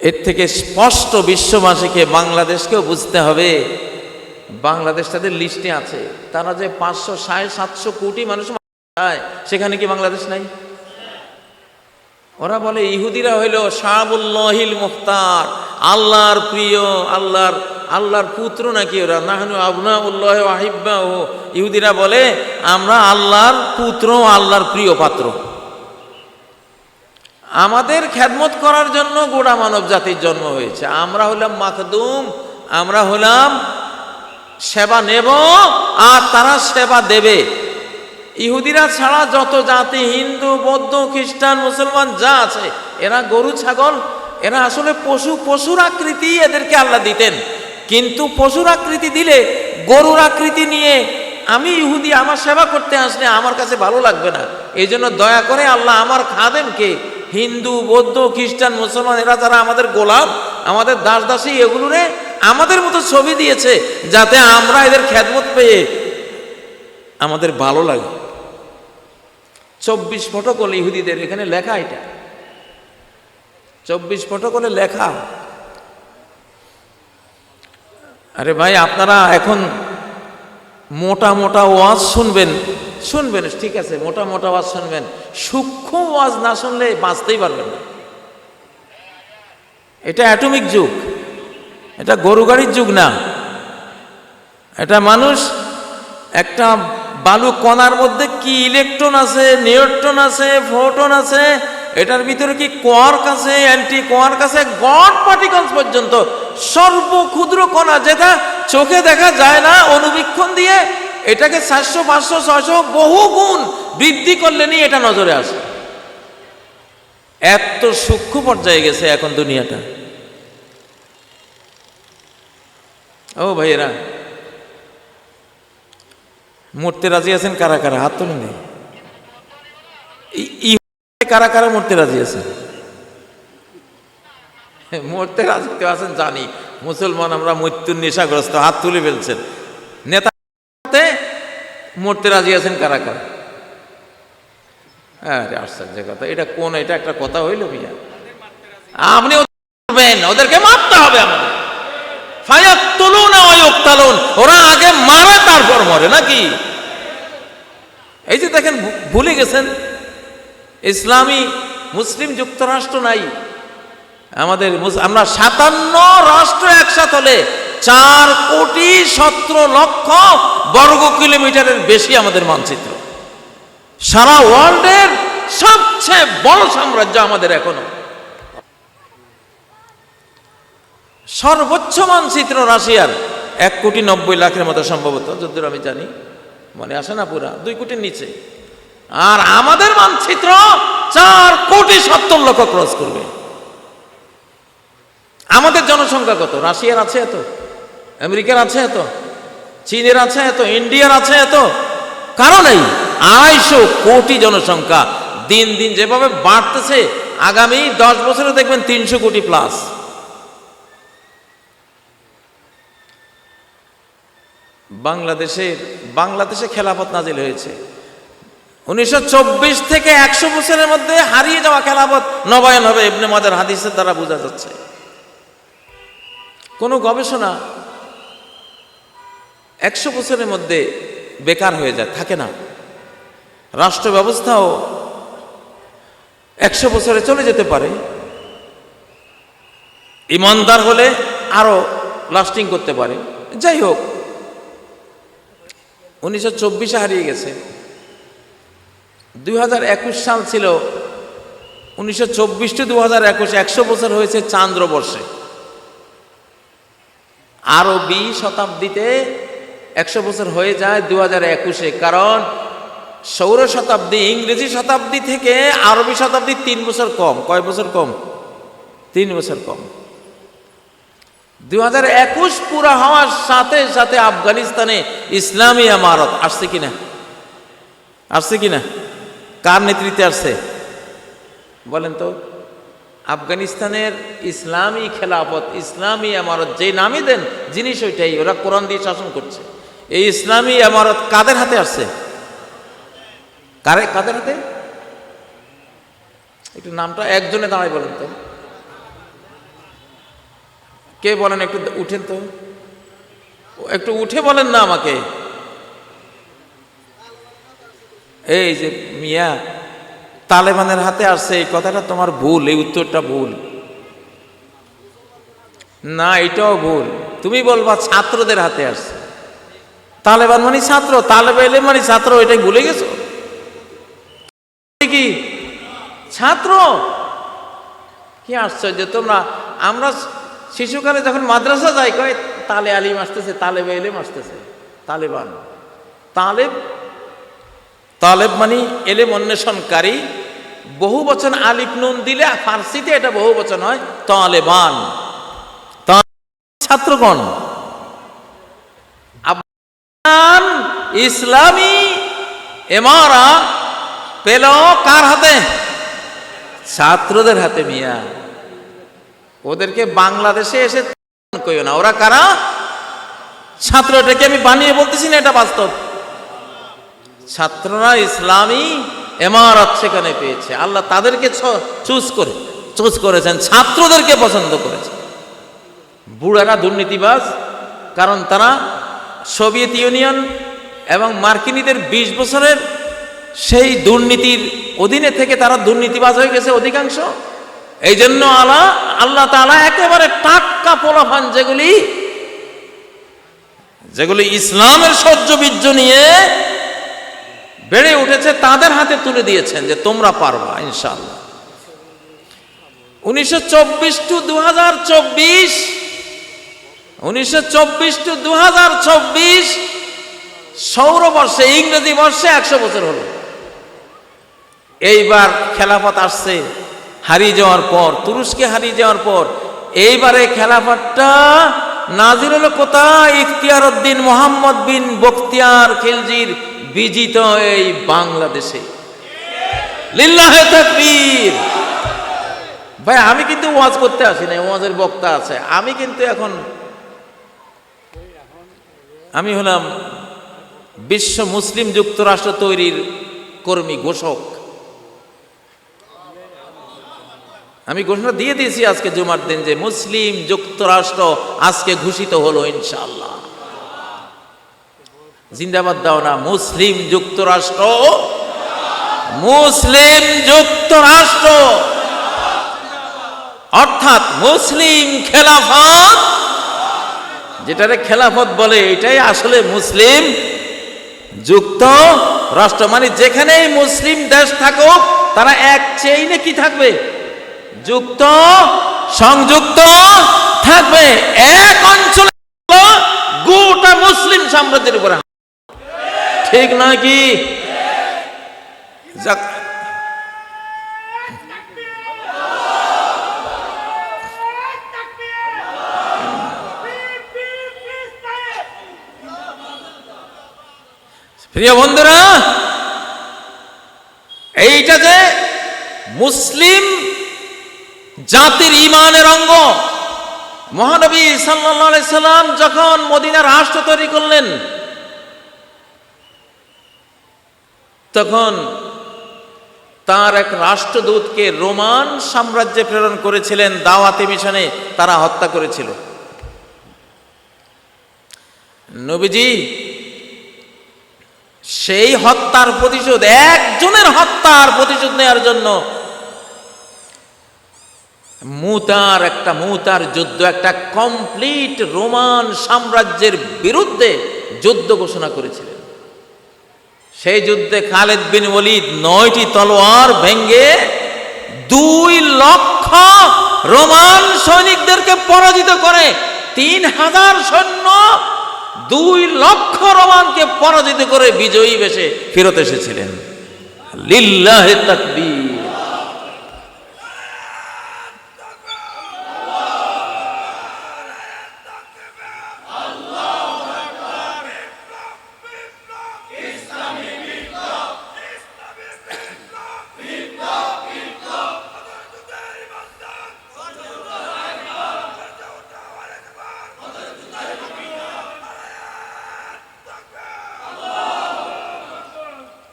এর থেকে স্পষ্ট বিশ্ববাসীকে বাংলাদেশকেও বুঝতে হবে। বাংলাদেশ তাদের লিস্টে আছে। তারা যে পাঁচশো, সাড়ে সাতশো কোটি মানুষ সেখানে কি বাংলাদেশ নাই? ওরা বলে, ইহুদিরা হইল শাহাবুল্লাহিল মুখতার, আল্লাহর প্রিয়, আল্লাহর আল্লাহর পুত্র নাকি ওরা? নাহনু আবনা উল্লাহ আহিব্বা ও ইহুদিরা বলে, আমরা আল্লাহর পুত্র, আল্লাহর প্রিয় পাত্র। আমাদের খ্যাদমত করার জন্য গোড়া মানব জাতির জন্ম হয়েছে। আমরা হলাম মাখদুম, আমরা হলাম সেবা নেব আর তারা সেবা দেবে। ইহুদিরা ছাড়া যত জাতি, হিন্দু, বৌদ্ধ, খ্রিস্টান, মুসলমান যা আছে, এরা গরু, ছাগল, এরা আসলে পশু, পশুর আকৃতি এদেরকে আল্লাহ দিতেন। কিন্তু পশুর আকৃতি দিলে, গরুর আকৃতি নিয়ে আমি ইহুদি, আমার সেবা করতে আসলে আমার কাছে ভালো লাগবে না। এই জন্য দয়া করে আল্লাহ আমার খাদেমকে হিন্দু, বৌদ্ধ, খ্রিস্টান, মুসলমান, এরা যারা আমাদের গোলাম আমাদের দাস দাসী এগুলোরে আমাদের মতো ছবি দিয়েছে যাতে আমরা এদের খ্যাতমত পেয়ে আমাদের ভালো লাগে। চব্বিশ ফটোকল ইহুদিদের, এখানে লেখা এটা। চব্বিশ ফটোকলে লেখা। আরে ভাই, আপনারা এখন মোটা মোটা ওয়াজ শুনবেন। শুনবেন, ঠিক আছে, মোটা মোটা ওয়াজ শুনবেন। সূক্ষ্ম ওয়াজ না শুনলে বাঁচতেই পারবেন না। এটা অ্যাটমিক যুগ। এটা গরু গাড়ির যুগ না। এটা মানুষ একটা বালু কণার মধ্যে কি ইলেকট্রন আছে, নিউট্রন আছে, ফোটন আছে, এটার ভিতরে কি কোয়ার্ক আছে, অ্যান্টি কোয়ার্ক আছে, গড পার্টিকলস পর্যন্ত সর্ব ক্ষুদ্র কণা যেটা চোখে দেখা যায় না, অনুবীক্ষণ দিয়ে এটাকে চারশো, পাঁচশো, ছয়শো বহু গুণ বৃদ্ধি করলেনই এটা নজরে আসে। এত সূক্ষ্ম পর্যায়ে গেছে এখন দুনিয়াটা। ও ভাইয়েরা, মরতে রাজি আছেন কারা কারা? হাত তুলে নেই কারা কারা মরতে রাজি আছেন? মরতে রাজি আছেন জানি। মুসলমান আমরা মৃত্যুর নেশাগ্রস্ত, হাত তুলে ফেলছেন। নেতা মরতে রাজি আছেন কারা কারা? আশ্চর্য কথা, এটা কোন, এটা একটা কথা হইল মিয়া। আপনি ওদেরকে মারতে হবে আমাদের। ফায়াত তুলুন তালুন ওরা আগে মারে তারপর মরে, নাকি? এই যে দেখেন ভুলে গেছেন? ইসলামী মুসলিম যুক্তরাষ্ট্র নাই। আমাদের আমরা সাতান্ন রাষ্ট্র একসাথ হলে চার কোটি সতেরো লক্ষ বর্গ কিলোমিটারের বেশি আমাদের মানচিত্র। সারা ওয়ার্ল্ডের সবচেয়ে বড় সাম্রাজ্য আমাদের এখনও। সর্বোচ্চ মানচিত্র রাশিয়ার, এক কোটি নব্বই লাখের মতো সম্ভবত, যদ্দূর আমি জানি। মনে আসে না পুরা, দুই কোটির নিচে। আর আমাদের মানচিত্র চার কোটি সত্তর লক্ষ ক্রস করবে। আমাদের জনসংখ্যা কত? রাশিয়ার আছে এত? আমেরিকার আছে এত? চীনের আছে এত? ইন্ডিয়ার আছে এত? কারণ এই আড়াইশো কোটি জনসংখ্যা দিন দিন যেভাবে বাড়তেছে, আগামী দশ বছরে দেখবেন তিনশো কোটি প্লাস বাংলাদেশের, বাংলাদেশে খেলাফত নাজিল হয়েছে। উনিশশো চব্বিশ থেকে একশো বছরের মধ্যে হারিয়ে যাওয়া খেলাফত নবায়ন হবে, ইবনে মাদের হাদিসের দ্বারা বোঝা যাচ্ছে। কোনো গবেষণা একশো বছরের মধ্যে বেকার হয়ে যায়, থাকে না। রাষ্ট্র ব্যবস্থাও একশো বছরে চলে যেতে পারে। ইমানদার হলে আরও লাস্টিং করতে পারে। যাই হোক, উনিশশো চব্বিশে হারিয়ে গেছে। দু হাজার একুশ সাল ছিল, উনিশশো চব্বিশ টু দু হাজার একুশ একশো বছর হয়েছে চান্দ্রবর্ষে আরবি শতাব্দীতে একশো বছর হয়ে যায় দু হাজার একুশে, কারণ সৌর শতাব্দী, ইংরেজি শতাব্দী থেকে আরবি শতাব্দী তিন বছর কম। কয় বছর কম? তিন বছর কম। দু হাজার একুশ পুরা হওয়ার সাথে সাথে আফগানিস্তানে ইসলামী আমারত আসছে কিনা? আসছে কিনা? কার নেতৃত্বে আসছে? বলেন তো, আফগানিস্তানের ইসলামী খেলাফত, ইসলামী আমারত যে নামই দেন জিনিস ওইটাই ওরা কোরআন দিয়ে শাসন করছে। এই ইসলামী আমারত কাদের হাতে আসছে? কারে, কাদের হাতে? একটু নামটা একজনে দাঁড়ায় বলেন তো। কে বলেন একটু উঠেন তো। একটু উঠে বলেন না আমাকে। এই যে মিয়া, তালেবানের হাতে আসছে, এই কথাটা তোমার ভুল, এই উত্তরটা ভুল। না, এটাও ভুল। তুমি বলবা ছাত্রদের হাতে আসছে। তালেবান মানে ছাত্র, তালেবা এলে মানে ছাত্র, এটাই ভুলে গেছো? কি? ছাত্র? কি আশ্চর্য, তোমরা, আমরা শিশুকালে যখন মাদ্রাসা যাই, কয়, তালে আলিম আসতেছে, তালেব এলেম আসতেছে, তালেবান। তালেব তালেব মানে এলেম অন্বেষণকারী, বহু বচন আলিফ নুন দিলে, ফার্সিতে এটা বহু বচন হয় তালেবান ছাত্রগণ। ইসলামী এমারা পেল কার হাতে? ছাত্রদের হাতে মিয়া। ওদেরকে বাংলাদেশে এসে কইও না। ওরা কারা? ছাত্র, এটাকে আমি বানিয়ে বলতেছি না, এটা বাস্তব। ছাত্ররা ইসলামী এমারত সেখানে পেয়েছে। আল্লাহ তাদেরকে চুজ করে, চুজ করেছেন, ছাত্রদেরকে পছন্দ করেছে। বুড়ারা দুর্নীতিবাজ, কারণ তারা সোভিয়েত ইউনিয়ন এবং মার্কিনীদের বিশ বছরের সেই দুর্নীতির অধীনে থেকে তারা দুর্নীতিবাজ হয়ে গেছে অধিকাংশ। এই জন্য আল্লাহ আল্লাহ তালা একেবারে টাটকা পোলাফান যেগুলি যেগুলি ইসলামের সহ্য বীর্য নিয়ে বেড়ে উঠেছে, তাদের হাতে তুলে দিয়েছেন যে তোমরা পারবা ইনশাল্লাহ উনিশশো চব্বিশ টু দু হাজার চব্বিশ উনিশশো চব্বিশ টু দু হাজার চব্বিশ সৌরবর্ষে, ইংরেজি বর্ষে একশো বছর হলো। এইবার খেলাফত আসছে, হারিয়ে যাওয়ার পর, তুরস্কে হারিয়ে যাওয়ার পর, এইবারে খেলাফতটা নাজির হলো কোথায়? ইখতিয়ার উদ্দিন মোহাম্মদ বিন বখতিয়ার খিলজির বিজিত এই বাংলাদেশে। লিল্লাহে ভাই, আমি কিন্তু ওয়াজ করতে আসি না ওয়াজের বক্তা আছে। আমি কিন্তু এখন আমি হলাম বিশ্ব মুসলিম যুক্তরাষ্ট্র তৈরির কর্মী ঘোষক। আমি ঘোষণা দিয়ে দিয়েছি আজকে জুমার দিন যে মুসলিম যুক্তরাষ্ট্র আজকে ঘোষিত হলো ইনশাল্লাহ জিন্দাবাদ দাও না, মুসলিম যুক্তরাষ্ট্র। মুসলিম যুক্তরাষ্ট্র। অর্থাৎ মুসলিম খেলাফত যেটারে খেলাফত বলে, এটাই আসলে মুসলিম যুক্ত রাষ্ট্র। মানে যেখানেই মুসলিম দেশ থাকুক, তারা এক চেইনে কি থাকবে? যুক্ত, সংযুক্ত থাকবে। এক অঞ্চলে গোটা মুসলিম সাম্রাজ্যের উপরে ঠিক নয় কি? প্রিয় বন্ধুরা, এইটা যে মুসলিম জাতির ইমানের অঙ্গ। মহানবী সাল্লাহ সাল্লাম যখন মদিনা রাষ্ট্র তৈরি করলেন, তখন তার এক রাষ্ট্রদূতকে রোমান সাম্রাজ্যে প্রেরণ করেছিলেন, দাওয়াতি মিশনে তারা হত্যা করেছিল। নবীজি সেই হত্যার প্রতিশোধ, একজনের হত্যার প্রতিশোধ নেওয়ার জন্য মুতার একটা, মুতার যুদ্ধ, একটা কমপ্লিট রোমান সাম্রাজ্যের বিরুদ্ধে যুদ্ধ ঘোষণা করেছিলেন। সেই যুদ্ধে খালেদ বিন ওলিদ নয়টি তলোয়ার ভেঙ্গে দুই লক্ষ রোমান সৈনিকদেরকে পরাজিত করে, তিন হাজার সৈন্য দুই লক্ষ রোমানকে পরাজিত করে বিজয়ী বেশে ফেরত এসেছিলেন। লিল্লাহে তাকবীর।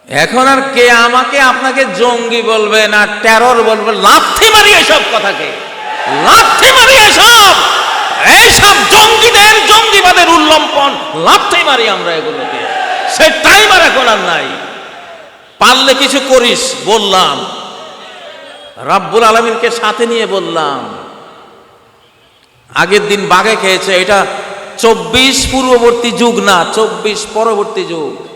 এখন আর কে আমাকে আপনাকে জঙ্গি বলবে না টেরর বলবে? লাথি মারি এসব কথাকে। লাথি মারি এসব! এইসব জঙ্গিদের, জঙ্গিবাদের উল্লম্পন। লাথি মারি আমরা এগুলোকে। সে টাইম আর এখন আর নাই। পারলে কিছু করিস, বললাম। রাব্বুল আলমিনকে সাথে নিয়ে বললাম। আগের দিন বাঘে খেয়েছে, এটা চব্বিশ পূর্ববর্তী যুগ না, চব্বিশ পরবর্তী যুগ।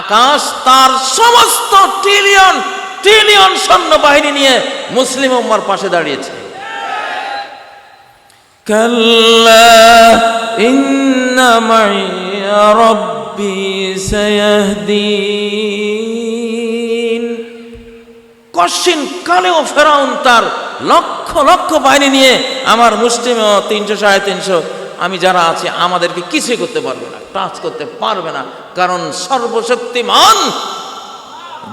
আকাশ তার সমস্ত ট্রিলিয়ন ট্রিলিয়ন সৈন্যবাহিনী নিয়ে মুসলিম উম্মার পাশে দাঁড়িয়েছে। কশিন কালেও ফেরাউন তার লক্ষ লক্ষ বাহিনী নিয়ে আমার মুসলিম তিনশো সাড়ে তিনশো আমি যারা আছে, আমাদেরকে কিছুই করতে পারবে না টাচ করতে পারবে না। কারণ সর্বশক্তিমান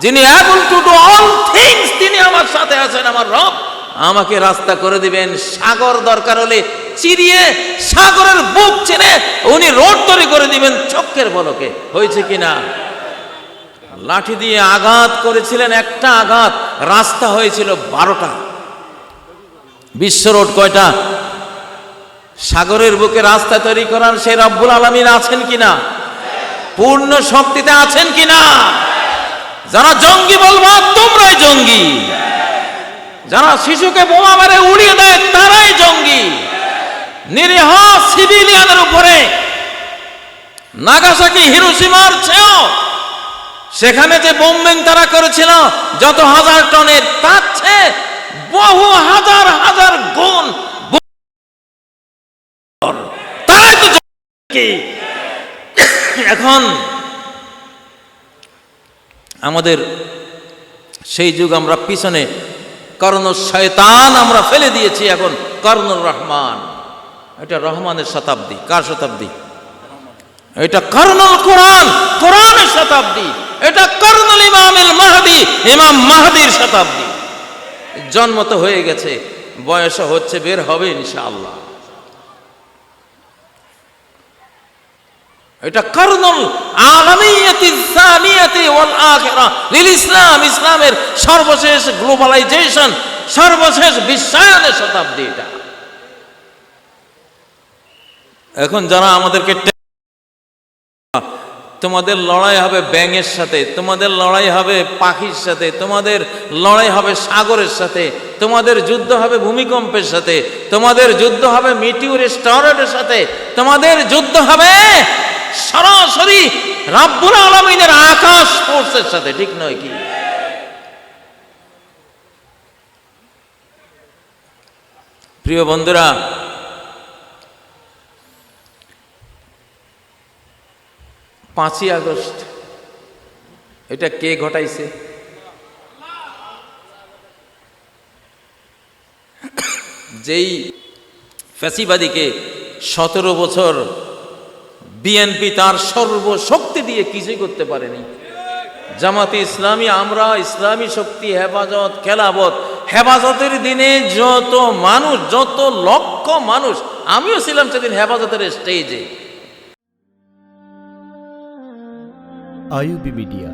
যিনি able to do all things তিনি আমার সাথে আছেন, আমার রব। আমাকে রাস্তা করে দিবেন, সাগর দরকার হলে চিরিয়ে, সাগরের বুক চেনে উনি রোড তৈরি করে দিবেন চক্কের বলকে। হয়েছে কিনা লাঠি দিয়ে আঘাত করেছিলেন, একটা আঘাত, রাস্তা হয়েছিল বারোটা। বিশ্ব রোড কয়টা? সাগরের বুকে রাস্তা তৈরি করার সেই রব্বুল আলমিন আছেন কিনা? পূর্ণ শক্তিতে আছেন কিনা? যারা জঙ্গি বলব তোমরাই জঙ্গি। যারা শিশুকে বোমা মারে উড়িয়ে দেয়, তারাই জঙ্গি। নিরীহ সিভিলিয়ানের উপরে নাগাসাকি হিরোসীমার চেয়েও সেখানে যে বোম্বিং তারা করেছিল, যত হাজার টনের, তার চেয়ে বহু হাজার হাজার গুণ তারাই তো জঙ্গি। এখন আমাদের সেই যুগ আমরা পিছনে কর্ণ শয়তান আমরা ফেলে দিয়েছি এখন কর্ণুর রহমান। এটা রহমানের শতাব্দী। কার শতাব্দী? এটা কর্ণুল কোরআন, কোরআনের শতাব্দী। এটা কর্ণুল ইমামের মাহাদি, ইমাম মাহাদির শতাব্দী। জন্ম তো হয়ে গেছে, বয়স হচ্ছে, বের হবে ইনশাআল্লাহ। এটা ইসলাম, ইসলামের সর্বশেষ গ্লোবালাইজেশন, সর্বশেষ বিশ্বায়নের শতাব্দী এটা। এখন যারা আমাদেরকে তোমাদের লড়াই হবে ব্যাঙের সাথে, তোমাদের লড়াই হবে পাখির সাথে, তোমাদের লড়াই হবে সাগরের সাথে, তোমাদের যুদ্ধ হবে ভূমিকম্পের সাথে, তোমাদের যুদ্ধ হবে মিটিউর স্টারের সাথে, তোমাদের যুদ্ধ হবে রাব্বুল আলমিনের আকাশ ফোর্সের সাথে, ঠিক নয় কি? প্রিয় বন্ধুরা, পাঁচই আগস্ট, এটা কে ঘটাইছে? যেই ফ্যাসিবাদীকে সতেরো বছর বিএনপি তার সর্বশক্তি দিয়ে কিছুই করতে পারেনি। জামাতে ইসলামী, আমরা ইসলামী শক্তি, হেফাজত খেলাবত হেফাজতের দিনে যত মানুষ, যত লক্ষ মানুষ, আমিও ছিলাম সেদিন হেফাজতের স্টেজে আইউবি মিডিয়া